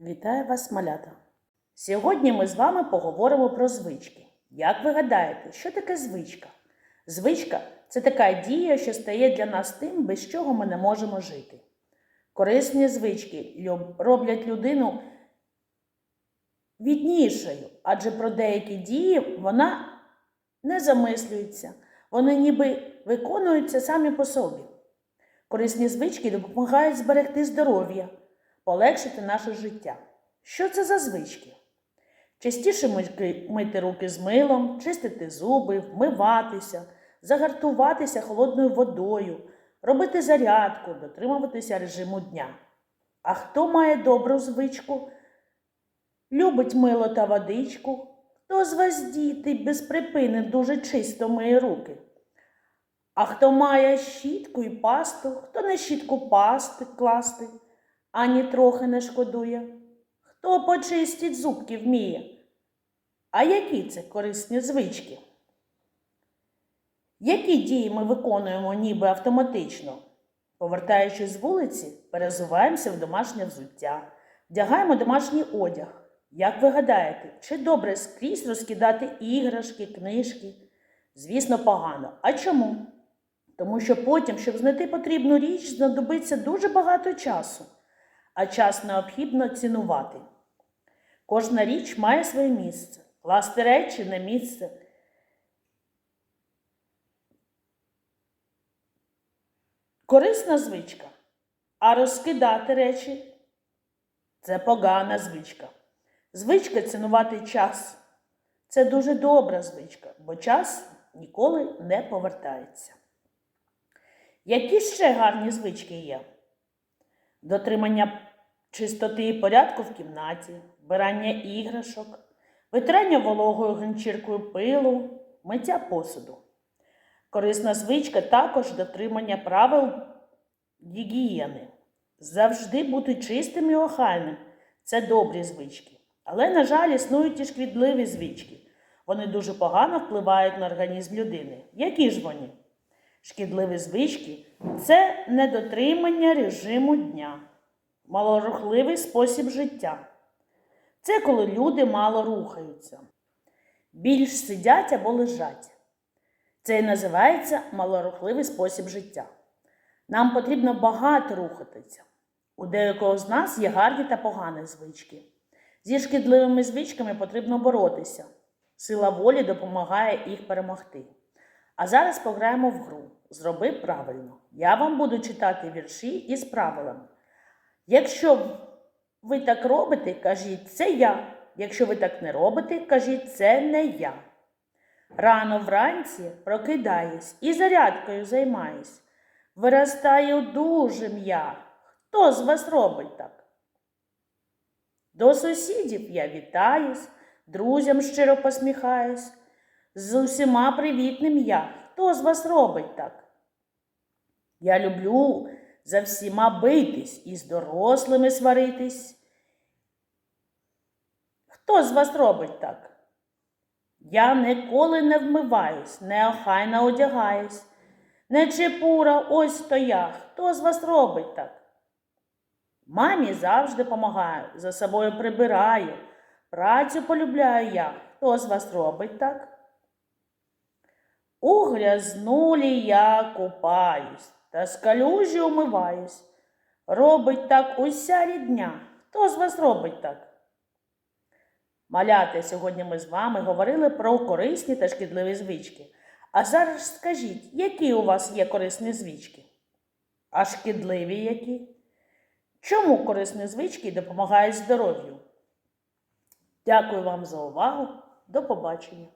Вітаю вас, малята! Сьогодні ми з вами поговоримо про звички. Як ви гадаєте, що таке звичка? Звичка це така дія, що стає для нас тим, без чого ми не можемо жити. Корисні звички роблять людину віднішою, адже про деякі дії вона не замислюється, вони ніби виконуються самі по собі. Корисні звички допомагають зберегти здоров'я, полегшити наше життя. Що це за звички? Частіше мити, руки з милом, чистити зуби, вмиватися, загартуватися холодною водою, робити зарядку, дотримуватися режиму дня. А хто має добру звичку? Любить мило та водичку? Хто з вас діти без припини дуже чисто миє руки? А хто має щітку і пасту, хто на щітку пасти класти, ані трохи не шкодує? Хто почистить зубки вміє? А які це корисні звички? Які дії ми виконуємо ніби автоматично? Повертаючись з вулиці, перезуваємося в домашнє взуття, вдягаємо домашній одяг. Як ви гадаєте, чи добре скрізь розкидати іграшки, книжки? Звісно, погано. А чому? Тому що потім, щоб знайти потрібну річ, знадобиться дуже багато часу, а час необхідно цінувати. Кожна річ має своє місце. Класти речі на місце. Корисна звичка. А розкидати речі це погана звичка. Звичка цінувати час. Це дуже добра звичка, бо час ніколи не повертається. Які ще гарні звички є? Дотримання чистоти і порядку в кімнаті, вбирання іграшок, витирання вологою ганчіркою пилу, миття посуду. Корисна звичка також дотримання правил гігієни. Завжди бути чистим і охайним це добрі звички. Але, на жаль, існують і шкідливі звички. Вони дуже погано впливають на організм людини. Які ж вони? Шкідливі звички це недотримання режиму дня, малорухливий спосіб життя. Це коли люди мало рухаються, більш сидять або лежать. Це і називається малорухливий спосіб життя. Нам потрібно багато рухатися. У деякого з нас є гарні та погані звички. Зі шкідливими звичками потрібно боротися. Сила волі допомагає їх перемогти. А зараз пограємо в гру. Зроби правильно. Я вам буду читати вірші із правилами. Якщо ви так робите, кажіть це я. Якщо ви так не робите, кажіть це не я. Рано вранці прокидаюсь і зарядкою займаюсь. Виростаю дуже я. Хто з вас робить так? До сусідів я вітаюсь, друзям щиро посміхаюсь. З усіма привітним я. Хто з вас робить так? Я люблю за всіма битись і з дорослими сваритись. Хто з вас робить так? Я ніколи не вмиваюсь, неохайно одягаюсь. Не чепура, ось то я. Хто з вас робить так? Мамі завжди помагаю, за собою прибираю. Працю полюбляю я. Хто з вас робить так? У грязнулі я купаюсь, та з калюжі умиваюсь. Робить так уся рідня. Хто з вас робить так? Маляти, сьогодні ми з вами говорили про корисні та шкідливі звички. А зараз скажіть, які у вас є корисні звички? А шкідливі які? Чому корисні звички допомагають здоров'ю? Дякую вам за увагу. До побачення!